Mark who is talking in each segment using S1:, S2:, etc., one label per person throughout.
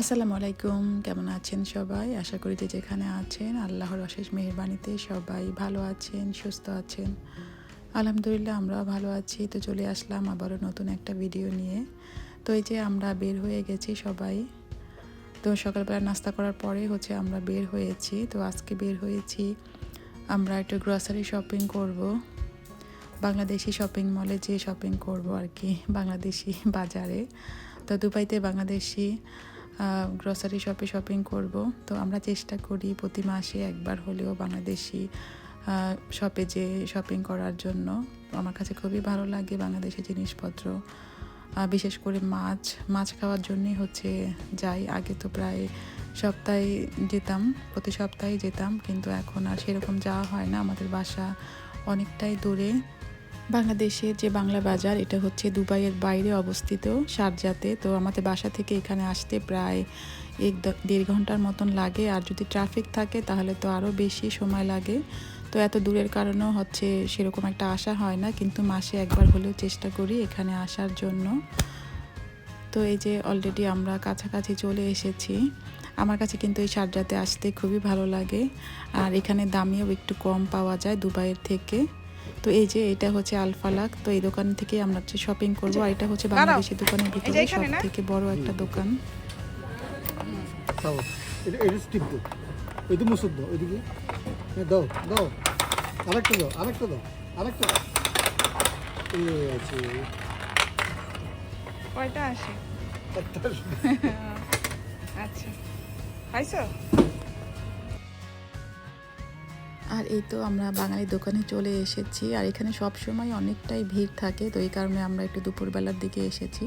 S1: আসসালামু আলাইকুম, কেমন আছেন সবাই? আশা করি যে যেখানে আছেন, আল্লাহর অশেষ মেহরবানিতে সবাই ভালো আছেন, সুস্থ আছেন। আলহামদুলিল্লাহ আমরা ভালো আছি। তো চলে আসলাম আবারও নতুন একটা ভিডিও নিয়ে। তো এই যে আমরা বের হয়ে গেছি সবাই। তো সকালবেলা নাস্তা করার পরে হচ্ছে আমরা বের হয়েছি। তো আজকে বের হয়েছি, আমরা একটু গ্রসারি শপিং করব। বাংলাদেশি শপিং মলে যে শপিং করব আর কি, বাংলাদেশি বাজারে। তো দুবাইতে বাংলাদেশি গ্রসারি শপে শপিং করব। তো আমরা চেষ্টা করি প্রতি মাসে একবার হলেও বাংলাদেশি শপে যে শপিং করার জন্য। আমার কাছে খুবই ভালো লাগে বাংলাদেশি জিনিসপত্র। বিশেষ করে মাছ মাছ খাওয়ার জন্যই হচ্ছে যাই। আগে তো প্রায় সপ্তাহে যেতাম, প্রতি সপ্তাহে যেতাম, কিন্তু এখন আর সেরকম যাওয়া হয় না। আমাদের বাসা অনেকটাই দূরে। বাংলাদেশের যে বাংলা বাজার, এটা হচ্ছে দুবাইয়ের বাইরে অবস্থিত সারজাতে। তো আমাদের বাসা থেকে এখানে আসতে প্রায় এক দেড় ঘণ্টার মতন লাগে। আর যদি ট্রাফিক থাকে, তাহলে তো আরও বেশি সময় লাগে। তো এত দূরের কারণেও হচ্ছে সেরকম একটা আশা হয় না। কিন্তু মাসে একবার হলেও চেষ্টা করি এখানে আসার জন্য। তো এই যে অলরেডি আমরা কাছাকাছি চলে এসেছি। আমার কাছে কিন্তু এই সারজাতে আসতে খুবই ভালো লাগে। আর এখানে দামিও একটু কম পাওয়া যায় দুবাইয়ের থেকে। তো এই যে এটা হচ্ছে আলফালাক তো এই দোকান থেকে আমরা হচ্ছে শপিং করব। আর এটা হচ্ছে বাংলাদেশি দোকানের ভিতরে সব থেকে বড় একটা দোকান।
S2: খাও এটা এটা স্টিপ দাও এই তো মুসুর দাও এদিকে। দাও দাও। আরেকটা দাও আরেকটা দাও আরেকটা দাও। এই আছে।
S3: কয়টা আসে? আচ্ছা। খাইছো?
S1: আর এই তো আমরা বাঙালি দোকানে চলে এসেছি। আর এখানে সব সময় অনেকটাই ভিড় থাকে, তো এই কারণে আমরা একটু দুপুরবেলার দিকে এসেছি।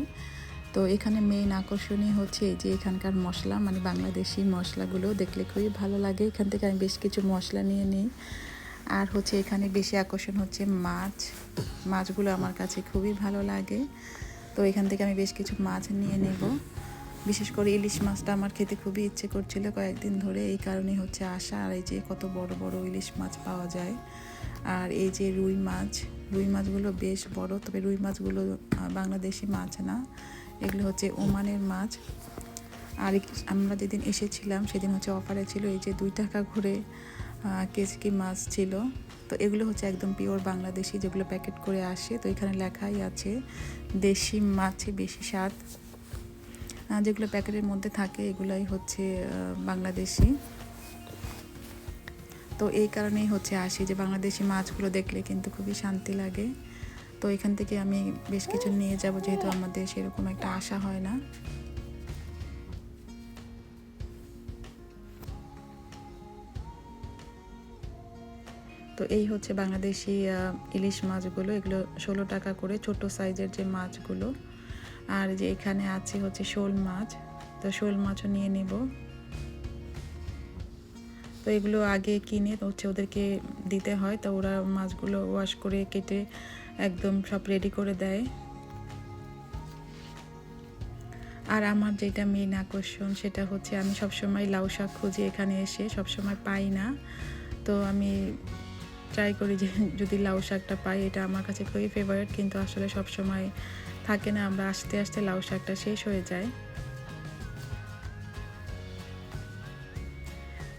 S1: তো এখানে মেইন আকর্ষণীয় হচ্ছে যে এখানকার মশলা মানে বাংলাদেশি মশলাগুলো। দেখলে খুবই ভালো লাগে। এখান থেকে আমি বেশ কিছু মশলা নিয়ে নিই। আর হচ্ছে এখানে বেশি আকর্ষণ হচ্ছে মাছ। মাছগুলো আমার কাছে খুবই ভালো লাগে। তো এখান থেকে আমি বেশ কিছু মাছ নিয়ে নেব। বিশেষ করে ইলিশ মাছটা আমার খেতে খুবই ইচ্ছে করছিল কয়েকদিন ধরে। এই কারণেই হচ্ছে আসা আর এই যে কত বড় বড় ইলিশ মাছ পাওয়া যায়। আর এই যে রুই মাছ রুই মাছগুলো বেশ বড় তবে রুই মাছগুলো বাংলাদেশি মাছ না। এগুলো হচ্ছে ওমানের মাছ। আর আমরা যেদিন এসেছিলাম সেদিন হচ্ছে অফারে ছিল এই যে দুই টাকা আহ, কেচকি মাছ ছিল। তো এগুলো হচ্ছে একদম পিওর বাংলাদেশি যেগুলো প্যাকেট করে আসে। তো এখানে লেখাই আছে দেশি মাছে বেশি স্বাদ। যেগুলো প্যাকেটের মধ্যে থাকে, এগুলাই হচ্ছে বাংলাদেশি। তো এই কারণেই হচ্ছে আসি যে বাংলাদেশি মাছগুলো দেখলে কিন্তু খুবই শান্তি লাগে। তো এখান থেকে আমি বেশ কিছু নিয়ে যাব, যেহেতু আমাদের সেরকম একটা আশা হয় না। তো এই হচ্ছে বাংলাদেশি ইলিশ মাছগুলো। এগুলো ষোলো টাকা করে, ছোট সাইজের যে মাছগুলো। আর যে এখানে আছে হচ্ছে শোল মাছ, তো শোল মাছও নিয়ে নেব। তো এগুলো আগে কিনে হচ্ছে ওদেরকে দিতে হয়, তো ওরা মাছগুলো ওয়াশ করে কেটে একদম সব রেডি করে দেয়। আর আমার যেটা মেন আকর্ষণ সেটা হচ্ছে আমি সবসময় লাউ শাক খুঁজি এখানে এসে, সবসময় পাই না। তো আমি ট্রাই করি যে যদি লাউ শাকটা পাই, এটা আমার কাছে খুবই ফেভারিট কিন্তু আসলে সব সময় থাকে না, আমরা আস্তে আস্তে লাউ শাকটা শেষ হয়ে যায়।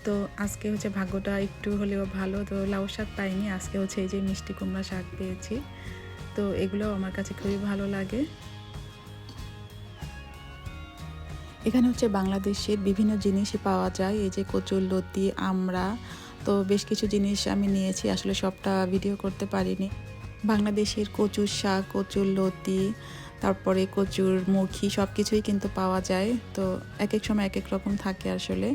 S1: তো আজকে হচ্ছে ভাগ্যটা একটু হলেও ভালো, তো লাউ শাক পাইনি, আজকে হচ্ছে এই যে মিষ্টি কুমড়া শাক পেয়েছি। তো এগুলোও আমার কাছে খুবই ভালো লাগে। এখানে হচ্ছে বাংলাদেশের বিভিন্ন জিনিসই পাওয়া যায়, এই যে কচুর লতি, আমড়া তো বেশ কিছু জিনিস আমি নিয়েছি, আসলে সবটা ভিডিও করতে পারিনি। বাংলাদেশের কচুর শাক, কচুর লতি, তারপরে কচুর মুখি সব কিছুই কিন্তু পাওয়া যায়। তো এক এক সময় এক এক রকম থাকে আসলে।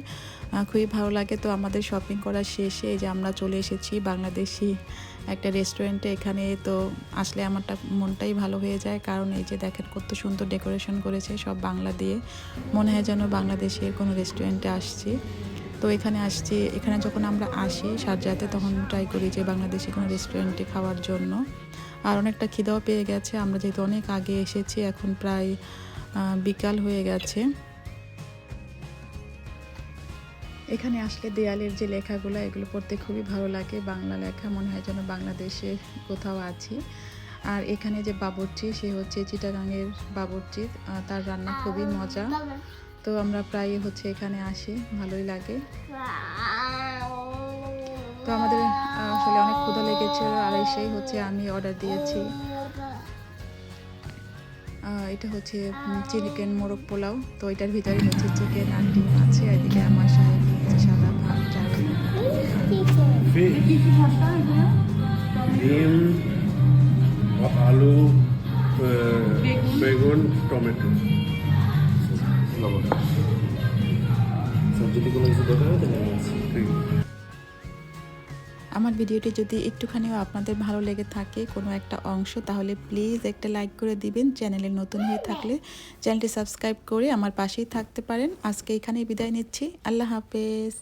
S1: খুবই ভালো লাগে তো আমাদের শপিং করার শেষে যে আমরা চলে এসেছি বাংলাদেশি একটা রেস্টুরেন্টে এখানে তো আসলে আমারটা মনটাই ভালো হয়ে যায়, কারণ এই যে দেখেন কত সুন্দর ডেকোরেশন করেছে সব বাংলা দিয়ে। মনে হয় যেন বাংলাদেশের কোনো রেস্টুরেন্টে আসছি। তো এখানে আসছি। এখানে যখন আমরা আসি সারজাতে তখন ট্রাই করি যে বাংলাদেশি কোনো রেস্টুরেন্টে খাওয়ার জন্য। আর অনেকটা খিদাও পেয়ে গেছে। আমরা যেহেতু অনেক আগে এসেছি, এখন প্রায় বিকাল হয়ে গেছে। এখানে আসলে দেয়ালের যে লেখাগুলো, এগুলো পড়তে খুবই ভালো লাগে। বাংলা লেখা, মনে হয় যেন বাংলাদেশে কোথাও আছি। আর এখানে যে বাবরচি, সে হচ্ছে চিটাগাঙের বাবরচি। তার রান্না খুবই মজা। তো আমরা প্রায় হচ্ছে এখানে আসি, ভালোই লাগে। তো আমাদের আসলে অনেক ক্ষুধা লেগেছিল আর এসেই হচ্ছে আমি অর্ডার দিয়েছি। এটা হচ্ছে চিকেন মোরগ পোলাও। তো এটার ভিতরে হচ্ছে চিকেন আর ডিম আছে। এদিকে আমার সাহেব সাদা ভাত চাউল
S4: ডিম, আলু বেগুন, টমেটো।
S5: লবণ যদি কোনো কিছু দরকার হয় তাহলে
S1: আমার ভিডিওটি যদি একটুখানিও আপনাদের ভালো লেগে থাকে কোনো একটা অংশ তাহলে প্লিজ একটা লাইক করে দিবেন। চ্যানেলে নতুন হয়ে থাকলে চ্যানেলটি সাবস্ক্রাইব করে আমার পাশেই থাকতে পারেন। আজকে এখানেই বিদায় নিচ্ছি। আল্লাহ হাফেজ।